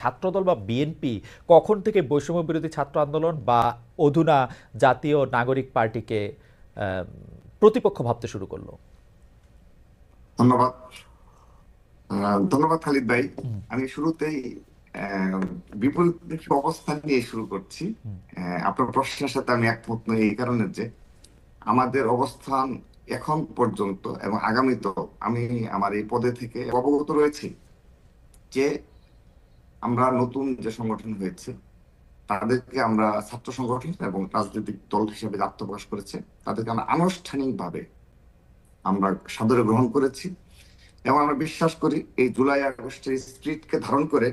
ছাত্রদল বা বিএনপি কখন থেকে বৈষম্য বিরোধী ছাত্র আন্দোলন বা অধুনা জাতীয় নাগরিক পার্টিকে প্রতিপক্ষ ভাবতে শুরু করল? ধন্যবাদ। ধন্যবাদ খালিদ ভাই। আমি শুরুতেই বিপরীতমুখী অবস্থান নিয়ে শুরু করছি। আপনার প্রশ্নের সাথে আমি একমত নই এই কারণে যে আমাদের অবস্থান এখন পর্যন্ত এবং আগামীতেও আমি আমার এই পদে থেকে অবগত রয়েছি যে আমরা নতুন যে সংগঠন হয়েছে, তাদেরকে আমরা ছাত্র সংগঠন এবং রাজনৈতিক দল হিসেবে আত্মপ্রকাশ করেছে, তাদেরকে আমরা আনুষ্ঠানিকভাবে আমরা সাদরে গ্রহণ করেছি এবং আমরা বিশ্বাস করি এই জুলাই আগস্টের স্পিরিটকে ধারণ করে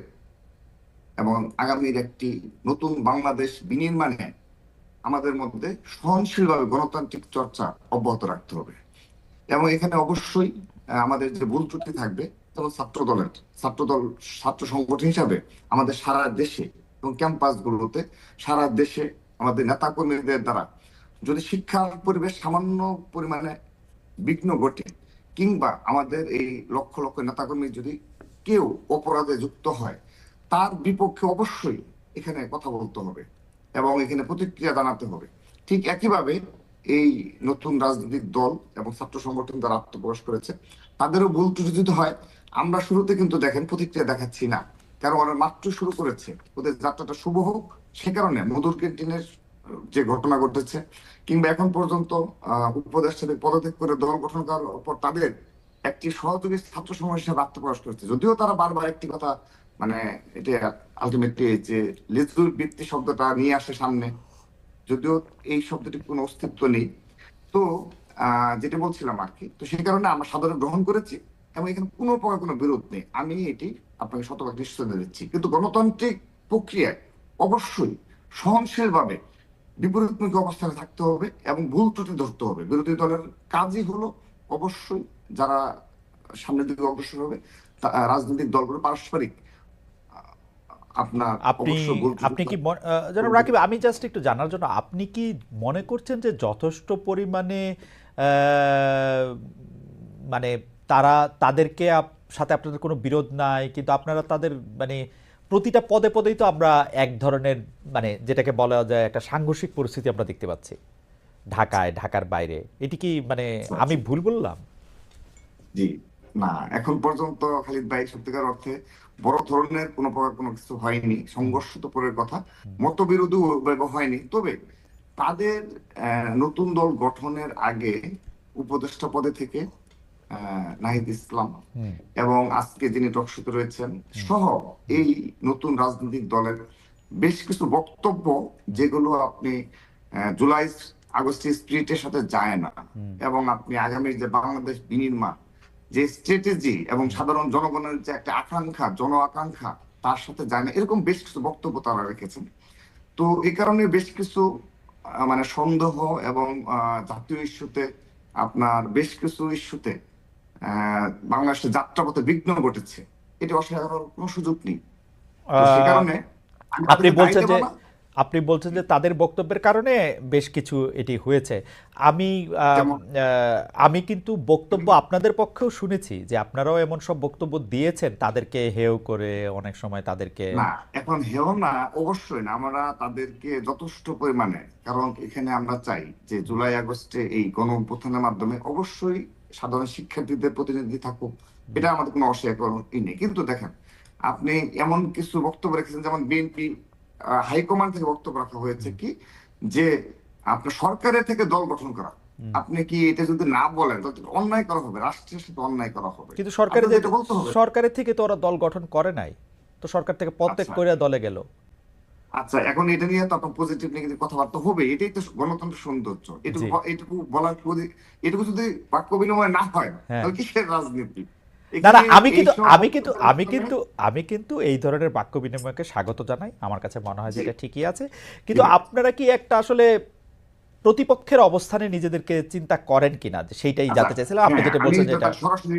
এবং আগামীর একটি নতুন বাংলাদেশ বিনির্মাণে আমাদের মধ্যে সহনশীলভাবে গণতান্ত্রিক চর্চা অব্যাহত রাখতে হবে। এবং এখানে অবশ্যই আমাদের যে ভুল ত্রুটি থাকবে যেমন ছাত্র দলের, ছাত্র দল, ছাত্র সংগঠন হিসাবে আমাদের সারা দেশে এবং ক্যাম্পাসগুলোতে সারা দেশে আমাদের নেতাকর্মীদের দ্বারা যদি শিক্ষার পরিবেশ সামান্য পরিমাণে বিঘ্ন ঘটে, কিংবা আমাদের এই লক্ষ লক্ষ নেতাকর্মী যদি কেউ অপরাধে যুক্ত হয়, তার বিপক্ষে অবশ্যই এখানে কথা বলতে হবে এবং এখানে প্রতিক্রিয়া জানাতে হবে। ঠিক একইভাবে এই নতুন রাজনৈতিক দল এবং ছাত্র সংগঠন যারা আত্মপ্রকাশ করেছে, তাদেরও ভুল ত্রুটি হয়, আমরা শুরুতে কিন্তু দেখেন প্রতিক্রিয়া দেখাচ্ছি না। কারণ ওরা মাত্র শুরু করেছে। ওদের যাত্রাটা শুভ হোক, সে কারণে মধুর ক্যান্টিনের যে ঘটনা ঘটেছে কিংবা এখন পর্যন্ত উপদেষ্টাদের পদত্যাগ করে দল গঠন করার পর তাদের একটি সহযোগী ছাত্র সমাজ হিসেবে আত্মপ্রকাশ করেছে। যদিও তারা বারবার একটি কথা মানে এটা আলটিমেটলি যে লেজুর বৃত্তি শব্দটা নিয়ে আসে সামনে যদিও এই শব্দটির কোনো অস্তিত্ব নেই। তো যেটা বলছিলাম আর কি, তো সেই কারণে আমরা সাধারণ গ্রহণ করেছি এবং এখানে কোনো প্রকার কোনো বিরোধ নেই। আমি এটি আপনাকে শতভাগ নিশ্চয়তা দিচ্ছি। কিন্তু গণতান্ত্রিক প্রক্রিয়ায় অবশ্যই সহনশীলভাবে বিপরীতমুখী অবস্থানে থাকতে হবে এবং ভুল ত্রুটি ধরতে হবে। বিরোধী দলের কাজই হলো অবশ্যই যারা সামনের দিকে অগ্রসর হবে রাজনৈতিক দলগুলো পারস্পরিক আপনার আপনি আপনি কি জনাব রাকিব আমি জাস্ট একটু জানার জন্য আপনি কি মনে করছেন যে যথেষ্ট পরিমাণে মানে তারা তাদেরকে সাথে আপনাদের কোনো বিরোধ নাই কিন্তু আপনারা তাদের মানে প্রতিটা পদে পদেই তো আমরা এক ধরনের মানে যেটাকে বলা যায় একটা সাংঘর্ষিক পরিস্থিতি আমরা দেখতে পাচ্ছি। ঢাকায় ঢাকার বাইরে। এটি কি মানে আমি ভুল বললাম? জি। না এখন পর্যন্ত খালিদ ভাই সত্যিকার অর্থে বড় ধরনের কোনো প্রকার কোনো কিছু হয়নি সংঘর্ষ তো পরের কথা মতবিরোধও ওইভাবে হয়নি। তবে তাদের নতুন দল গঠনের আগে উপদেষ্টা পদে থেকে নাহিদ ইসলাম এবং আজকে যিনি টকশোতে রয়েছেন সহ এই নতুন রাজনৈতিক দলের বেশ কিছু বক্তব্য যেগুলো আপনি জুলাই আগস্টের স্পিরিটের সাথে যায় না। এবং আপনি আগামী যে বাংলাদেশ বিনির্মাণ যে স্ট্র্যাটেজি এবং সাধারণ জনগণের যে একটা আকাঙ্ক্ষা জন আকাঙ্ক্ষা তার সাথে যায় না। এরকম বেশ কিছু বক্তব্য তারা রেখেছেন। তো এই কারণে বেশ কিছু মানে সন্দেহ এবং আহ, জাতীয় ইস্যুতে আপনার বেশ কিছু ইস্যুতে আহ, বাংলাদেশের যাত্রাপথে বিঘ্ন ঘটেছে। এটা অস্বীকার করার কোনো সুযোগ নেই। সে কারণে আপনি বলছেন যে। আপনি বলছেন যে তাদের বক্তব্যের কারণে বেশ কিছু এটি হয়েছে। আমি আমি কিন্তু বক্তব্য আপনাদের পক্ষেও শুনেছি যে আপনারাও এমন সব বক্তব্য দিয়েছেন তাদেরকে হেয় করে অনেক সময় তাদেরকে না এখন হেও না অবশ্যই না। আমরা তাদেরকে যথেষ্ট পরিমাণে কারণ এখানে আমরা চাই যে জুলাই আগস্টে এই গণ মাধ্যমে অবশ্যই সাধারণ শিক্ষার্থীদের প্রতিনিধি থাকুক। এটা আমাদের কোনো অস্বীকারই নেই। কিন্তু দেখেন আপনি এমন কিছু বক্তব্য রেখেছেন যেমন বিএনপি হাইকমান্ড থেকে বক্তব্য রাখা হয়েছে কি? যে আপনার সরকারের থেকে দল গঠন করা। আপনি কি এটা যদি না বলেন অন্যায় করা হবে রাষ্ট্রের সাথে অন্যায় করা হবে। কিন্তু সরকারের সরকারের থেকে তো ওরা দল গঠন করে নাই। তো সরকার থেকে প্রত্যেক আচ্ছা। করে দলে গেল। আচ্ছা এখন এটা নিয়ে তো আপনার পজিটিভ নেগেটিভ কথাবার্তা হবে এটাই তো গণতন্ত্রের সৌন্দর্য। এটুকু। এটুকু বলার যদি- এটুকু যদি বাক্য বিনিময় না হয় হ্যাঁ। তাহলে কিসের রাজনীতি? না না আমি কিন্তু আমি কিন্তু আমি কিন্তু আমি কিন্তু এই ধরনের বাক্য বিনিময়কে স্বাগত জানাই। আমার কাছে মনে হয় যে এটা ঠিকই আছে। কিন্তু আপনারা কি একটা আসলে প্রতিপক্ষের অবস্থানে নিজেদেরকে চিন্তা করেন কিনা? সেইটাই জানতে আচ্ছা, চাইছিলাম। আপনি হ্যাঁ, যেটা বলছেন যেটা সরাসরি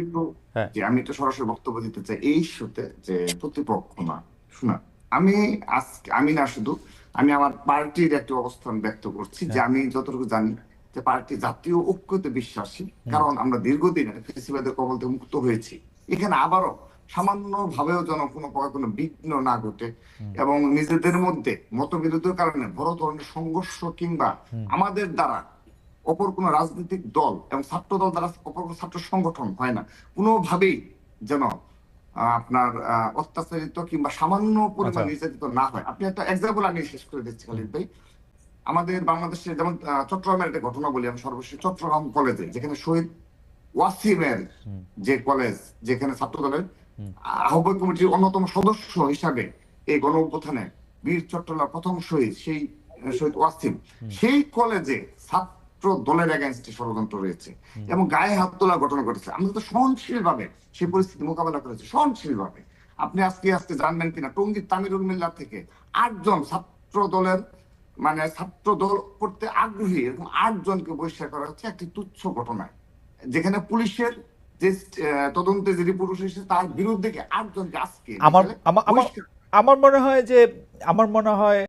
হ্যাঁ। যে আমি তো সরাসরি বক্তব্য দিতে চাই। এই ইস্যুতে যে প্রতিপক্ষ না শোনা আমি আজকে আমি না শুধু আমি আমার পার্টির একটি অবস্থান ব্যক্ত করছি হ্যাঁ। যে আমি যতটুকু জানি যে পার্টি জাতীয় ঐক্যতে বিশ্বাসী কারণ আমরা দীর্ঘদিন ফেসিবাদের কবল থেকে মুক্ত হয়েছি। এখানে আবারও সামান্য ভাবেও যেন কোনো প্রকার কোনো বিঘ্ন না ঘটে এবং নিজেদের মধ্যে মতবিরোধের কারণে বড় ধরনের সংঘর্ষ কিংবা আমাদের দ্বারা অপর কোনো রাজনৈতিক দল এবং ছাত্র দল দ্বারা অপর কোনো ছাত্র সংগঠন হয় না। কোনোভাবেই যেন আপনার আহ, অত্যাচারিত কিংবা সামান্য পরিমাণ আচ্ছা। নির্যাতিত না হয়। আপনি একটা এক্সাম্পল আমি শেষ করে দিচ্ছি খালিদ ভাই। আমাদের বাংলাদেশে যেমন চট্টগ্রামের একটা ঘটনা বলি আমি সর্বশেষ চট্টগ্রাম কলেজে যেখানে শহীদ ওয়াসিমের যে কলেজ যেখানে ছাত্র দলের আহ্বায়ক কমিটির অন্যতম সদস্য হিসাবে এই গণ অভ্যুত্থানে বীর চট্টলার প্রথম শহীদ সেই শহীদ ওয়াসিম সেই কলেজে ছাত্র দলের এগেনস্টে ষড়যন্ত্র রয়েছে এবং গায়ে হাত তোলার ঘটনা ঘটেছে। আমরা তো সহনশীল ভাবে সেই পরিস্থিতি মোকাবেলা করেছি সহনশীল ভাবে আপনি আজকে আজকে জানবেন কিনা টঙ্গীর তামিরুল মিল্লা থেকে আটজন ছাত্র দলের মানে ছাত্র দল করতে আগ্রহী এরকম আটজনকে বহিষ্কার করা হচ্ছে একটি তুচ্ছ ঘটনা। যেখানে পুলিশের যে তদন্তে যে রিপোর্ট এসেছে তার বিরুদ্ধে আটজনকে আজকে আমার আমার মনে হয় যে আমার মনে হয়